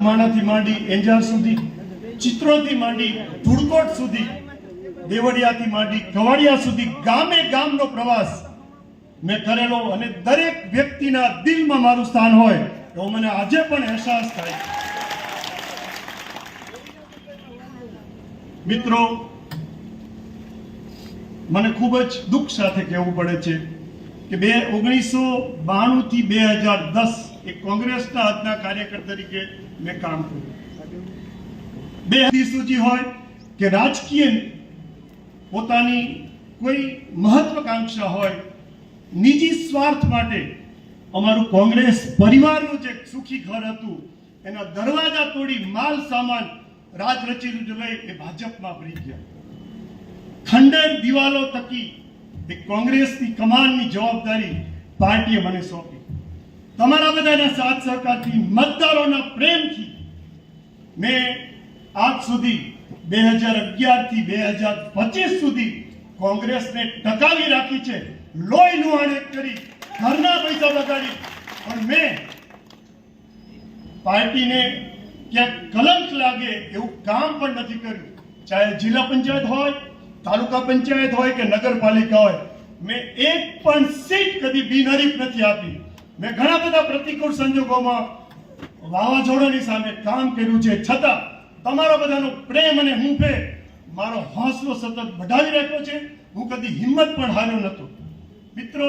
માણાથી માંડી એંજાલ સુધી ચિત્રોથી માંડી ધૂળકોટ સુધી દેવડિયાથી માંડી કવાડિયા સુધી ગામે ગામનો પ્રવાસ મેં કરેલો અને દરેક વ્યક્તિના દિલમાં મારું સ્થાન હોય તો મને આજે પણ અહેસાસ થાય મિત્રો, મને ખૂબ જ દુઃખ સાથે કહેવું પડે છે કે બે ઓગણીસો બાણું થી બે હજાર દસ એક કોંગ્રેસના આજના કાર્યકર તરીકે મેં કામ કર્યું. બે સૂચિ હોય કે રાજકીય પોતાની કોઈ મહત્વકાંક્ષા હોય, નિજી સ્વાર્થ માટે અમારું કોંગ્રેસ પરિવારનું જે સુખી ઘર હતું, એના દરવાજા તોડી માલ સામાન રાજ રચી લઈ એ ભાજપમાં ભરી ગયા. ખંડેર દિવાલો તકી એ કોંગ્રેસની કમાનની જવાબદારી પાર્ટીએ મને સોંપી. તમારા બધાના સાથ સહકારથી મતદારોના પ્રેમથી મેં આજ સુધી બે હજાર અગિયારથી બે હજાર પચીસ સુધી કોંગ્રેસને ટકાવી રાખી છે. લોહી લુહાણે કરી, ઘરના પૈસા બગાડી. પણ મેં પાર્ટીને ક્યાંક કલંક લાગે એવું કામ પણ નથી કર્યું. ચાહે જિલ્લા પંચાયત હોય, તાલુકા પંચાયત હોય કે નગરપાલિકા હોય, મેં એક પણ સીટ કદી બિનહરીફ નથી આપી. મેં ઘણા બધા પ્રતિકૂળ સંજોગોમાં વાવાઝોડાની સામે કામ કર્યું છે. છતાં તમારા બધાનો પ્રેમ અને હુંફે મારો હોંસલો સતત વધારી રાખ્યો છે. હું કદી હિંમત પણ હાર્યો નહોતો. મિત્રો,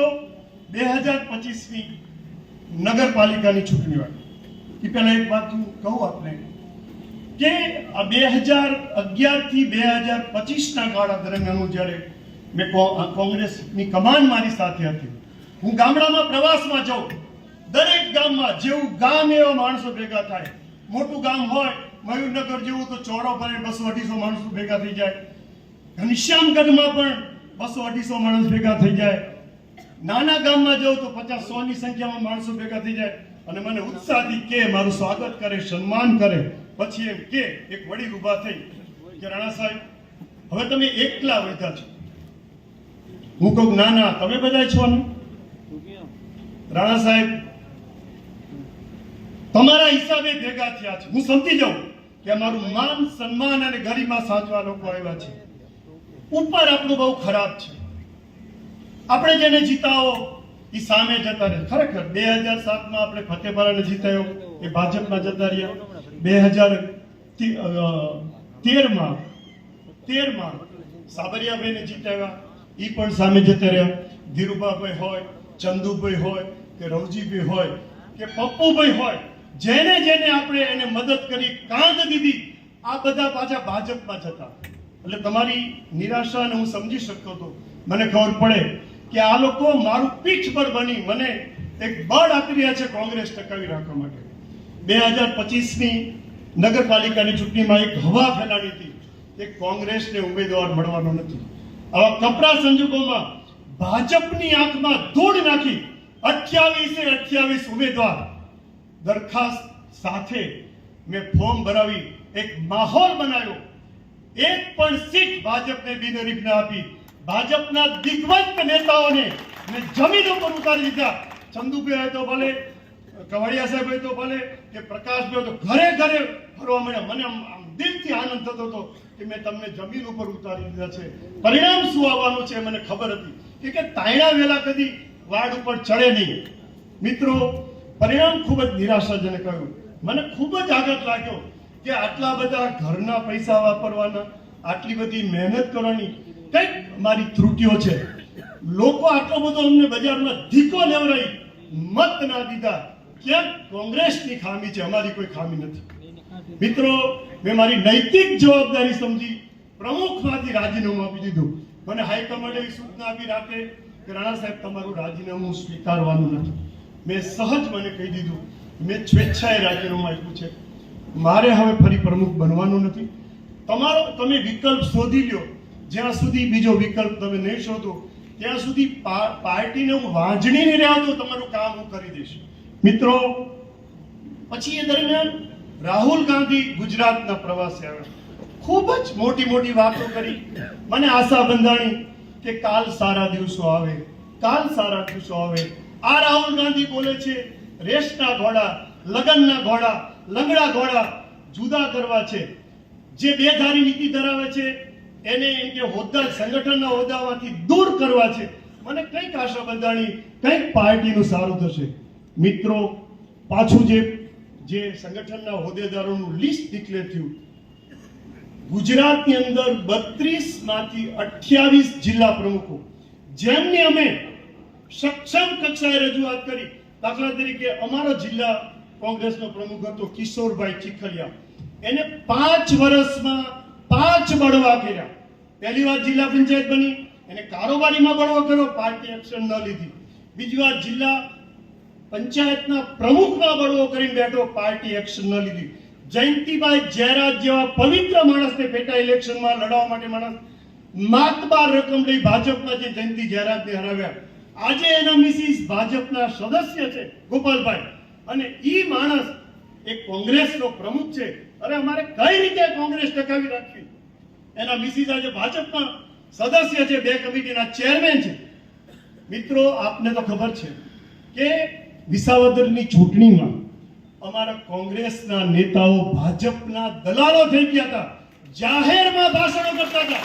બે હજાર પચીસની નગરપાલિકાની ચૂંટણી વાળી. એ પહેલાં એક વાત હું કહું આપને કે આ બે હજાર અગિયારથી બે હજાર પચીસના ગાળા દરમિયાન હું જ્યારે મેં કોંગ્રેસની કમાન મારી સાથે હતી, હું ગામડામાં પ્રવાસમાં જાઉં દરેક ગામમાં જેવું ગામ એવા માણસો ભેગા થાય, મોટું ગામ હોય, મયુરનગર જેવું તો ચોરો પર બસો અઢીસો માણસો ભેગા થઈ જાય. ઘનશ્યામગઢમાં પણ બસો અઢીસો માણસ ભેગા થઈ જાય. નાના ગામમાં જાઉં તો પચાસ, સો ની સંખ્યામાં માણસો ભેગા થઈ જાય. અને મને ઉત્સાહથી કે, મારું સ્વાગત કરે, સન્માન કરે. પછી એમ કે, એક વડીલ ઊભા થઈ કે, રાણા સાહેબ, હવે તમે એકલા વધ્યા છો. હું કહું, ના ના, તમે બધા છો ને? રાણા સાહેબ તમારા હિસાબે ભેગા થયા છે. હું સમજી જાઉં કે અમારું માન, સન્માન અને ગરિમા સાચવા લોકો આવ્યા છે. ઉપર આપણું બહુ ખરાબ છે. આપણે જેને જીતાવો એ સામે જતા રહે. ખરેખર, બે હજાર સાતમાં આપણે ફતેપરાને જીતાયો, એ ભાજપમાં જતા રહ્યા. બે હજાર તેરમાં તેરમાં સાબરિયાભાઈને જીતાવ્યા. એ પણ સામે જતા રહ્યા. ધીરુભાભાઈ હોય, ચંદુભાઈ હોય, કે રવજીભાઈ હોય, કે પપ્પુભાઈ હોય જેને જેને આપણે એને મદદ કરી કાંધ દીધી, આ બધા પાછા ભાજપમાં જતા. એટલે તમારી નિરાશાને હું સમજી શકતો હતો. મને ખબર પડે કે આ લોકો મારું પીઠ પર બની મને એક બળ આપી રહ્યા છે કોંગ્રેસ ટકાવી રાખવા માટે. બે હજાર પચીસની નગરપાલિકાની ચૂંટણીમાં એક હવા ફેલાવી હતી કે કોંગ્રેસને ઉમેદવાર મળવાનો નથી. આવા કપરા સંજોગોમાં ભાજપની આંખમાં ધૂળ નાખી અઠ્યાવીસે અઠ્યાવીસ ઉમેદવાર દરખાસ્ત સાથે મેં ફોર્મ ભરાવી, એક માહોલ બનાવ્યો. એક પણ સીટ ભાજપને બિનહરીફ ના આપી. ભાજપના દિગ્ગજ નેતાઓને મેં જમીન ઉપર ઉતારી દીધા. ચંદુભાઈ તો ભલે, કવાડિયા સાહેબ તો ભલે, કે પ્રકાશભાઈ તો ઘરે ઘરે ફરવા મળ્યા. મને આમ દિલથી આનંદ થતો હતો કે મેં તમને જમીન ઉપર ઉતારી દીધા છે. પરિણામ શું આવવાનું છે મને ખબર હતી. કે તાયણા વેલા કદી વાડ ઉપર ચડે નહીં. મિત્રો પરિણામ ખૂબ જ નિરાશાજનક આવ્યું. મને ખૂબ જ આઘાત લાગ્યો કે આટલા બધા ઘરના પૈસા વાપરવાના, આટલી બધી મહેનત કરવાની, કંઈક મારી ત્રુટિઓ છે. લોકો આટલો બધો અમને બજારમાં ધીકો લેવડાવી મત ના દીધા. ક્યાંક કોંગ્રેસની ખામી છે, અમારી કોઈ ખામી નથી. મિત્રો, મેં મારી નૈતિક જવાબદારી સમજી પ્રમુખમાંથી રાજીનામું આપી દીધું. મને હાઈકમાન્ડ એવી સૂચના આપી રાખે કે રાણા સાહેબ, તમારું રાજીનામું સ્વીકારવાનું નથી. મેં સહજ મને કહી દીધું. મેં સ્વેચ્છાએ રાજીનામું આપ્યું છે. મારે હવે ફરી પ્રમુખ બનવાનું નથી. તમારો, તમે વિકલ્પ શોધી લ્યો. જ્યાં સુધી બીજો વિકલ્પ તમે નહીં શોધો, ત્યાં સુધી પાર્ટીને હું વાંચણી નહીં રહ્યા તમારું કામ હું કરી દઈશ. મિત્રો, પછી એ દરમિયાન રાહુલ ગાંધી ગુજરાતના પ્રવાસે આવ્યા. ખૂબ જ મોટી મોટી વાતો કરી. મને આશા બંધાણી કે કાલ સારા દિવસો આવે. કાલ સારા દિવસો આવે. આ રાહુલ ગાંધી બોલે છે, રેસના ઘોડા, લગનના ઘોડા, લંગડા ઘોડા જુદા કરવા છે. જે બે ધારી નીતિ ધરાવે છે, એને એમ કે હોદ્દા સંગઠનના હોદ્દામાંથી દૂર કરવા છે. મને કંઈક આશા બંધાણી કંઈક પાર્ટીનું સારું થશે. મિત્રો, પાછું જે જે સંગઠનના હોદ્દેદારોનું લિસ્ટ ડિક્લેર થયું. ગુજરાતની અંદર બત્રીસમાંથી અઠ્યાવીસ જિલ્લા પ્રમુખો. જેમની અમે સક્ષમ કક્ષાએ રજૂઆત કરી. દાખલા તરીકે અમારો જિલ્લા કોંગ્રેસનો પ્રમુખ હતો કિશોરભાઈ ચીખલિયા. એને પાંચ વર્ષમાં પાંચ બળવા કર્યા. પહેલી વાર જિલ્લા પંચાયત બની, એને કારોબારીમાં બળવો કર્યો, પાર્ટી એક્શન ન લીધી. બીજી વાર જિલ્લા પંચાયતના પ્રમુખમાં બળવો કરીને બેઠો, પાર્ટી એક્શન ન લીધી. જયંતિભાઈ જયરાજ જેવા પવિત્ર માણસને પેટા ઇલેક્શનમાં લડવા માટે માણસ માતબાર રકમ લઈ ભાજપમાં જે જયંતિ જયરાજને હરાવ્યા. આજે એના મિસિસ ભાજપના સદસ્ય છે, ગોપાલભાઈ. અને ઈ માણસ એ કોંગ્રેસનો પ્રમુખ છે. અરે અમારે કઈ રીતે કોંગ્રેસ ટકાવી રાખવી? એના મિસિસ આજે ભાજપના સદસ્ય છે, બે કમિટીના ચેરમેન છે. મિત્રો, આપને તો ખબર છે કે વિસાવદરની ચૂંટણીમાં અમારા કોંગ્રેસના નેતાઓ ભાજપના દલાલો થઈ ગયા હતા. જાહેરમાં ભાષણો કરતા હતા.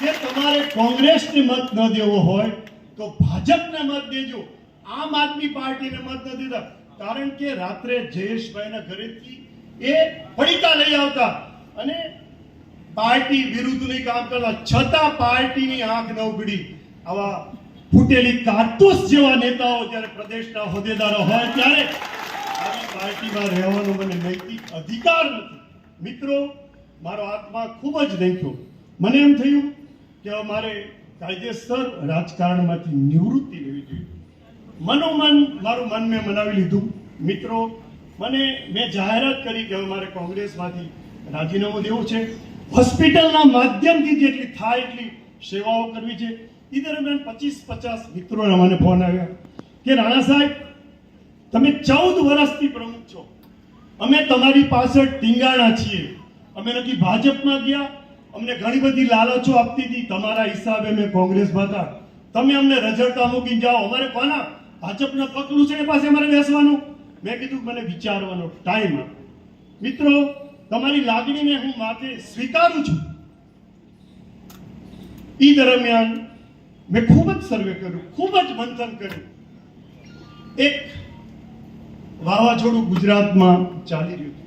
કે તમારે કોંગ્રેસને મત ન દેવો હોય તો ભાજપને મત દેજો. આમ આદમી પાર્ટીને મત ન દેતા. કારણ કે રાત્રે જયેશભાઈના ઘરેથી એ પડીકા લઈ આવતા અને પાર્ટી વિરુદ્ધની કામ કરતા છતાં પાર્ટીની આંખ ન ઉગડી આવા ફૂટેલી કારતૂસ જેવા નેતાઓ જ્યારે પ્રદેશના હોદ્દેદારો હોય ત્યારે આવી પાર્ટીમાં રહેવાનો મને નૈતિક અધિકાર નથી. મિત્રો, મારો આત્મા ખૂબ જ દેખ્યો મને એમ થયું કે મારે કાયદેસર રાજકારણમાંથી નિવૃત્તિ લેવી જોઈએ. મનોમન મારું મન મેં મનાવી લીધું. મિત્રો, મને મેં જાહેરાત કરી કે મારે કોંગ્રેસમાંથી રાજીનામું દેવું છે. હોસ્પિટલના માધ્યમથી જેટલી થાય એટલી સેવાઓ કરવી છે. એ દરમિયાન પચીસ પચાસ મિત્રોના મને ફોન આવ્યા કે, રાણા સાહેબ, તમે ચૌદ વર્ષથી પ્રમુખ છો. અમે તમારી પાછળ ટીંગાણા છીએ. અમે નથી ભાજપમાં ગયા અમને ઘણી બધી લાલચો આપતી હતી. તમારા હિસાબે અમે કોંગ્રેસમાં હતા. તમે અમને રઝળતા મૂકીને જાઓ. અમારે કોના? ભાજપના પગલું છે એ પાસે અમારે બેસવાનું? મેં કીધું મને વિચારવાનો ટાઈમ મિત્રો, તમારી લાગણીને હું માથે સ્વીકારું છું. ઈ દરમિયાન મેં ખૂબ જ સર્વે કર્યું, ખૂબ જ મંથન કર્યું. એક વાવાઝોડું ગુજરાતમાં ચાલી રહ્યું હતું.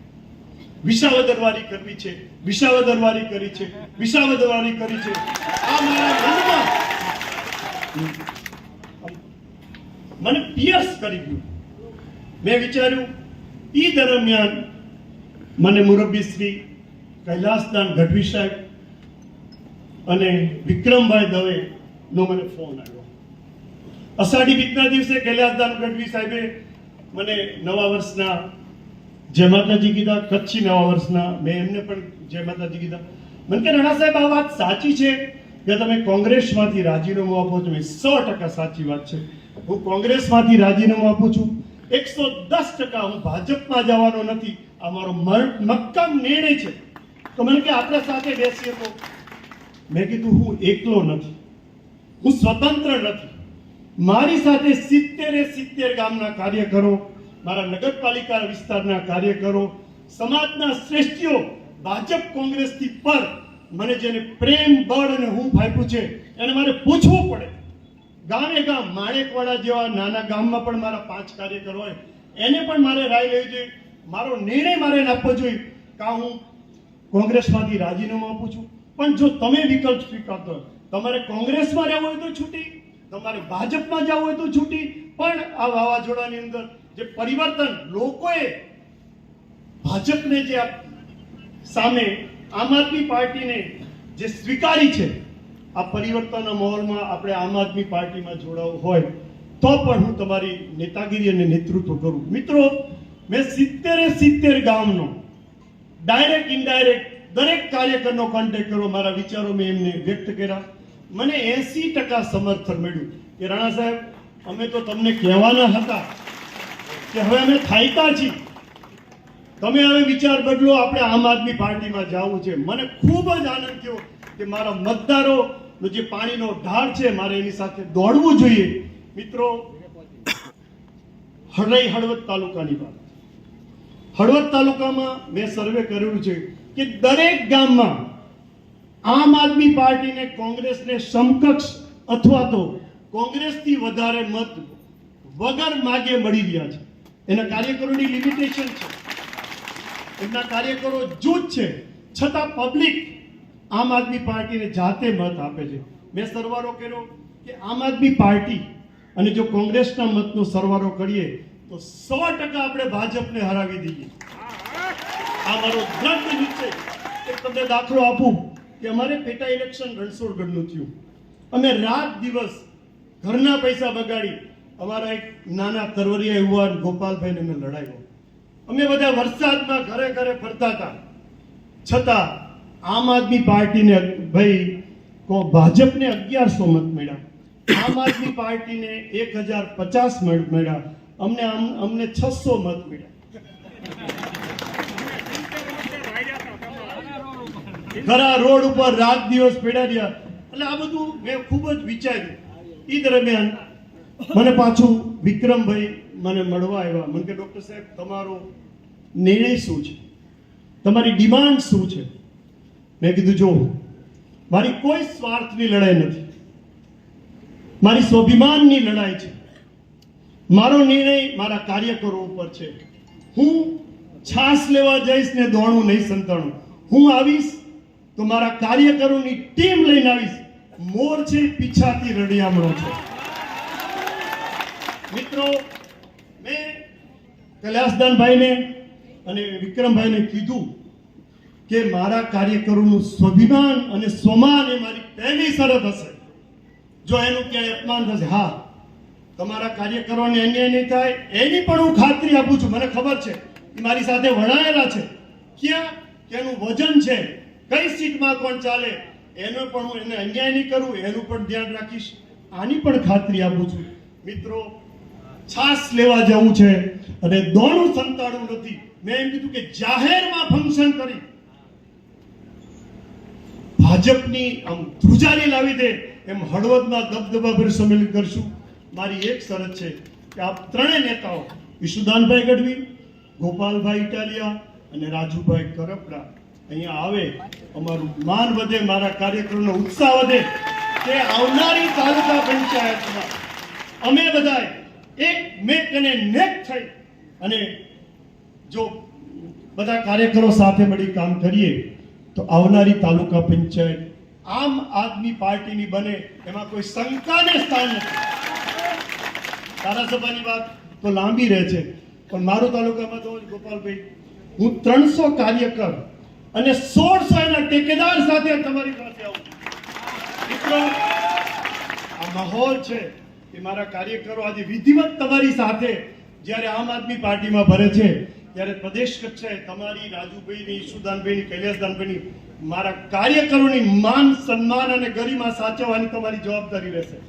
વિસાવદરવારી કરવી છે વિસાવદરવારી કરી છે વિસાવદરવારી કરી છે. આ મારા મનમાં મને પિયર્સ કરી ગયું. મેં વિચાર્યું એ દરમિયાન મને મુરબ્બી શ્રી કૈલાસદાન ગઢવી સાહેબ અને વિક્રમભાઈ દવે નો મને ફોન આવ્યો. અષાઢી બીજના દિવસે કૈલાસદાન ગઢવી સાહેબે મને નવા વર્ષના જય માતાજી કીધા કચ્છી નવા વર્ષના. મેં એમને પણ જય માતાજી કીધા મને કે રાણા સાહેબ, આ વાત સાચી છે? કે તમે કોંગ્રેસમાંથી રાજીનામું આપો છો? એ સો ટકા સાચી વાત છે. હું કોંગ્રેસમાંથી રાજીનામું આપું છું. એકસો દસ ટકા હું ભાજપમાં જવાનો નથી. આ મારો, મક્કમ નિર્ણય છે. તો મને કે આપણા સાથે બેસીએ તો? મેં કીધું, હું એકલો નથી. હું સ્વતંત્ર નથી. મારી સાથે સિત્તેરે સિત્તેર ગામના કાર્યકરો મારા નગરપાલિકા વિસ્તારના કાર્યકરો, સમાજના શ્રેષ્ઠીઓ, ભાજપ કોંગ્રેસથી પર મને જેને પ્રેમ, બળ અને હું ફાપ્યું છે, એને મારે પૂછવું પડે. ગામે ગામ, માણેકવાડા જેવા નાના ગામમાં પણ મારા પાંચ કાર્યકર હોય, એને પણ મારે રાય લેવી જોઈએ. મારો નિર્ણય મારે આપવો જોઈએ કાં હું કોંગ્રેસમાંથી રાજીનામું આપું છું. પણ જો તમે વિકલ્પ સ્વીકારતો તમારે કોંગ્રેસમાં રહેવું હોય તો છૂટી, તમારે ભાજપમાં જવું હોય તો છૂટી, પણ આ વાવાઝોડાની અંદર જે પરિવર્તન લોકોએ ભાજપને જે સામે આમ આદમી પાર્ટીને જે સ્વીકારી છે, આ પરિવર્તનના માહોલમાં આપણે આમ આદમી પાર્ટીમાં જોડાવું હોય, તો પણ હું તમારી નેતાગીરી અને નેતૃત્વ કરું. મિત્રો, મેં સિત્તેરે સિત્તેર ગામનો ડાયરેક્ટ, ઇનડાયરેક્ટ દરેક કાર્યકરનો કોન્ટેક્ટ કર્યો. મારા વિચારો મેં એમને વ્યક્ત કર્યા. મને એસી ટકા સમર્થન મળ્યું. કે રાણા સાહેબ, અમે તો તમને કહેવાના હતા કે હવે અમે થાયકા છીએ. તમે હવે વિચાર બદલો, આપણે આમ આદમી પાર્ટીમાં જવું છે. મને ખૂબ જ આનંદ થયો કે મારા મતદારો જે પાણીનો ઢાળ છે, મારે એની સાથે દોડવું જોઈએ. મિત્રો હળઈ હળવદ તાલુકાની વાત. હળવદ તાલુકામાં મેં સર્વે કર્યું છે કે દરેક ગામમાં આમ આદમી પાર્ટીને કોંગ્રેસને સમકક્ષ અથવા તો કોંગ્રેસથી વધારે મત વગર માગે મળી રહ્યા છે. એના કાર્યકરોની લિમિટેશન છે. એમના કાર્યકરો જૂથ છે. છતાં પબ્લિક આમ આદમી પાર્ટીને જાતે મત આપે છે. મેં સરવારો કર્યો કે આમ આદમી પાર્ટી અને જો કોંગ્રેસના મતનો સરવારો કરીએ તો સો ટકા આપણે ભાજપને હરાવી દઈએ. આ મારો દ્રઢ નિશ્ચય એક તમને દાખલો આપું કે અમારે પેટા ઇલેક્શન રણછોડગઢનું થયું. અમે રાત દિવસ ઘરના પૈસા બગાડી અમારા એક નાના તરવરિયા યુવાન ગોપાલભાઈને અમે લડાવ્યો. અમે બધા વરસાદમાં ઘરે ઘરે ફરતા હતા. છતાં આમ આદમી પાર્ટીને ભાઈ કો ભાજપને અગિયારસો મત મળ્યા. આમ આદમી પાર્ટીને એક હજાર પચાસ મત મળ્યા. અમને અમને છસો મત મળ્યા. ખરા રોડ ઉપર રાત દિવસ પડ્યા રહ્યા. એટલે આ બધું મેં ખૂબ જ વિચાર્યું. એ દરમિયાન મને પાછું વિક્રમભાઈ મને મળવા આવ્યા. મને કે, ડૉક્ટર સાહેબ, તમારો નિર્ણય શું છે? તમારી ડિમાન્ડ શું છે? મેં કીધું, જો, મારી કોઈ સ્વાર્થની લડાઈ નથી. મારી સ્વાભિમાનની લડાઈ છે. મારો નિર્ણય મારા કાર્યકરો ઉપર છે. હું છાસ લેવા જઈશ ને દોણું નહીં સંતાણું. હું આવીશ તો મારા કાર્યકરોની ટીમ લઈને આવીશ. મોર છે પીછાથી રડિયામણો છે. મિત્રો, મેં કૈલાસદાનભાઈને અને વિક્રમભાઈને કીધું કે મારા કાર્યકરોનું સ્વાભિમાન અને સ્વમાન એ મારી પહેલી શરત હશે. જો એનું ક્યાંય અપમાન થશે, હા, તમારા કાર્યકરોને અન્યાય નહીં થાય, એની પણ હું ખાતરી આપું છું. મને ખબર છે કે મારી સાથે વણાયેલા છે. ક્યાં? એનું વજન છે. કઈ સીટમાં કોણ ચાલે, એનો પણ હું એને અન્યાય નહીં કરું, એનું પણ ધ્યાન રાખીશ. આની પણ ખાતરી આપું છું. મિત્રો છાસ લેવા જવું છે. અને દોણું સંતાડું નથી. મેં એમ કીધું કે જાહેરમાં ફંક્શન કરી. ભાજપની આમ ધ્રુજારી લાવી દે એમ હળવદમાં દબદબા પર સંમેલન કરશું. મારી એક શરત છે કે આ ત્રણેય નેતાઓ, વિશુદાનભાઈ ગઢવી, ગોપાલભાઈ ઇટાલિયા અને રાજુભાઈ કરપડા અહીંયા આવે, અમારું માન વધે, મારા કાર્યક્રમનો ઉત્સાહ વધે કે આવનારી તાલુકા પંચાયતમાં. અમે બધાએ એક મેક અને નેક થઈ. અને જો બધા કાર્યકરો સાથે મળી કામ કરીએ, તો આવનારી તાલુકા પંચાયત આમ આદમી પાર્ટીની બને, એમાં કોઈ શંકાને સ્થાન નથી. ધારાસભાની વાત તો લાંબી રહે છે, પણ મારો તાલુકામાં તો ગોપાલભાઈ, હું ત્રણસો કાર્યકર અને સોળસો એના ટેકેદાર સાથે તમારી પાસે આવું મિત્રો, આ માહોલ છે. કે મારા કાર્યકરો આજે વિધિવત તમારી સાથે જ્યારે આમ આદમી પાર્ટીમાં ભરે છે, ત્યારે પ્રદેશ કક્ષાએ તમારી, રાજુભાઈની, ઈશુદાનભાઈની, કૈલાસદાનભાઈની મારા કાર્યકરોની માન, સન્માન અને ગરિમા સાચવવાની તમારી જવાબદારી રહેશે.